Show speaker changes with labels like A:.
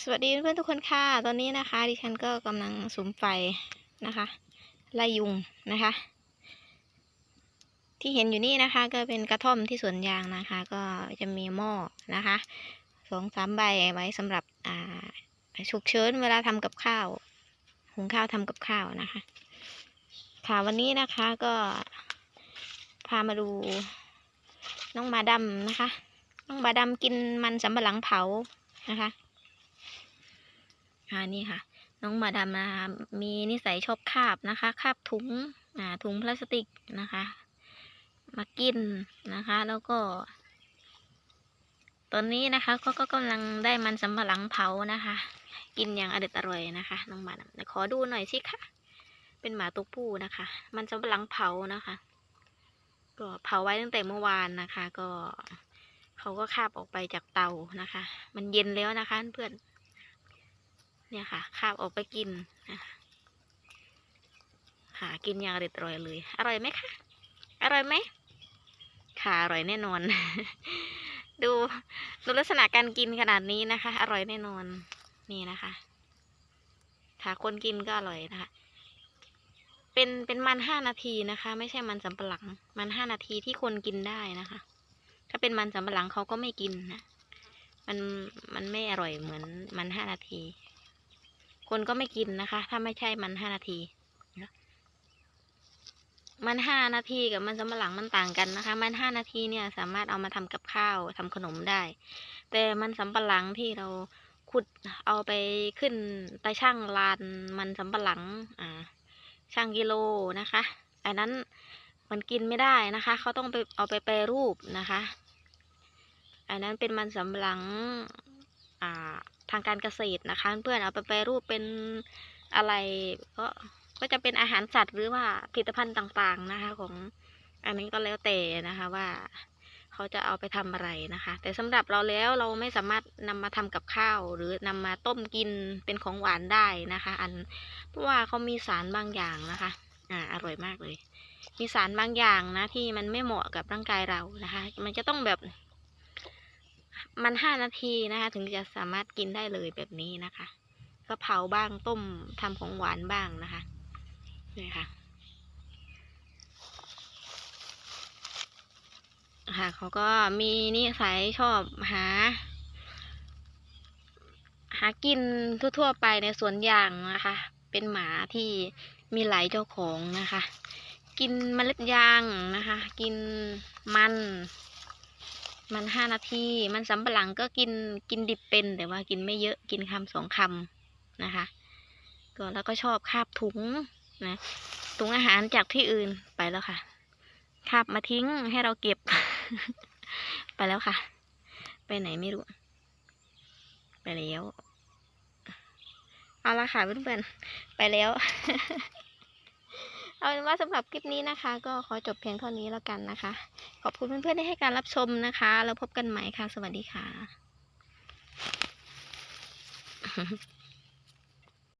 A: สวัสดีเพื่อนทุกคนค่ะ ตอนนี้นะคะ ดิฉันก็กำลังสุมไฟนะคะไล่ยุงนะคะ ที่เห็นอยู่นี่นะคะ ก็เป็นกระท่อมที่สวนยางนะคะ ก็จะมีหม้อนะคะสองสามใบไว้สำหรับอ่าฉุกเฉินเวลาทำกับข้าวหุงข้าวทำกับข้าวนะคะ ค่ะวันนี้นะคะก็ พามาดูน้องมาดำนะคะ น้องมาดำกินมันสำปะหลังเผานะคะ อ่านี่ค่ะ น้องหมาดำนะคะมีนิสัยชอบคาบนะคะคาบถุงอ่าถุงพลาสติกนะคะ มากินนะคะ แล้วก็ตอนนี้นะคะก็ก็กำลังได้มันสำปะหลังเผานะคะ กินอย่างอเด็ดอร่อยนะคะ น้องหมาดำขอดูหน่อยสิคะเป็นหมาตัวผู้นะคะ มันสำปะหลังเผานะคะ ก็เผาไว้ตั้งแต่เมื่อวานนะคะ ก็เขาก็คาบออกไปจากเตานะคะ มันเย็นแล้วนะคะ เพื่อน เนี่ยค่ะคาบออกไปกินค่ะกินอย่างอร่อยอร่อยเลย อร่อยไหมคะ อร่อยไหมค่ะอร่อยแน่นอน ดูดูลักษณะการกินขนาดนี้นะคะ อร่อยแน่นอนนี่นะคะ ค่ะคนกินก็อร่อยนะคะ เป็นเป็นมันห้านาทีนะคะ ไม่ใช่มันสำปะหลัง มันห้านาทีที่คนกินได้นะคะ ถ้าเป็นมันสำปะหลังเขาก็ไม่กินนะมันมันไม่อร่อยเหมือนมันห้านาที คนก็ไม่กินนะคะ ถ้าไม่ใช่มันห้านาทีมันห้านาทีกับมันสำปะหลังมันต่างกันนะคะ มันห้านาทีเนี่ยสามารถเอามาทำกับข้าวทำขนมได้ แต่มันสำปะหลังที่เราขุดเอาไปขึ้นไปช่างลานมันสำปะหลัง อ่า ช่างกิโลนะคะ อันนั้นมันกินไม่ได้นะคะ เขาต้องไปเอาไปแปรรูปนะคะ อันนั้นเป็นมันสำปะหลังาทางการเกษตรนะคะเพื่อนเอาไปแปรรูปเป็นอะไรก็ก็จะเป็นอาหารสัตว์หรือว่าผลิตภัณฑ์ต่างๆนะคะ ของอันนี้ก็แล้วแต่นะคะว่าเขาจะเอาไปทำอะไรนะคะ แต่สำหรับเราแล้วเราไม่สามารถนำมาทำกับข้าว หรือนำมาต้มกินเป็นของหวานได้นะคะ อันเพราะว่าเขามีสารบางอย่างนะคะ อ่า อร่อยมากเลย มีสารบางอย่างนะที่มันไม่เหมาะกับร่างกายเรานะคะ มันจะต้องแบบ มันห้านาทีนะคะ ถึงจะสามารถกินได้เลยแบบนี้นะคะก็เผาบ้างต้มทำของหวานบ้างนะคะนี่ค่ะค่ะเขาก็มีนิสัยชอบหา หากินทั่วๆไปในสวนยางนะคะ เป็นหมาที่มีหลายเจ้าของนะคะ กินเมล็ดยางนะคะ กินมัน มันห้านาที มันสำปะหลังก็กินกินดิบเป็น แต่ว่ากินไม่เยอะกินคำสองคำนะคะ ก็แล้วก็ชอบคาบถุงนะถุงอาหารจากที่อื่นไปแล้วค่ะ คาบมาทิ้งให้เราเก็บ ไปแล้วค่ะ ไปไหนไม่รู้ ไปแล้ว เอาละค่ะเพื่อนๆ ไปแล้ว เอาเป็นว่าสำหรับคลิปนี้นะคะ ก็ขอจบเพียงเท่านี้แล้วกันนะคะ ขอบคุณเพื่อนๆที่ให้การรับชมนะคะ แล้วพบกันใหม่ค่ะ สวัสดีค่ะ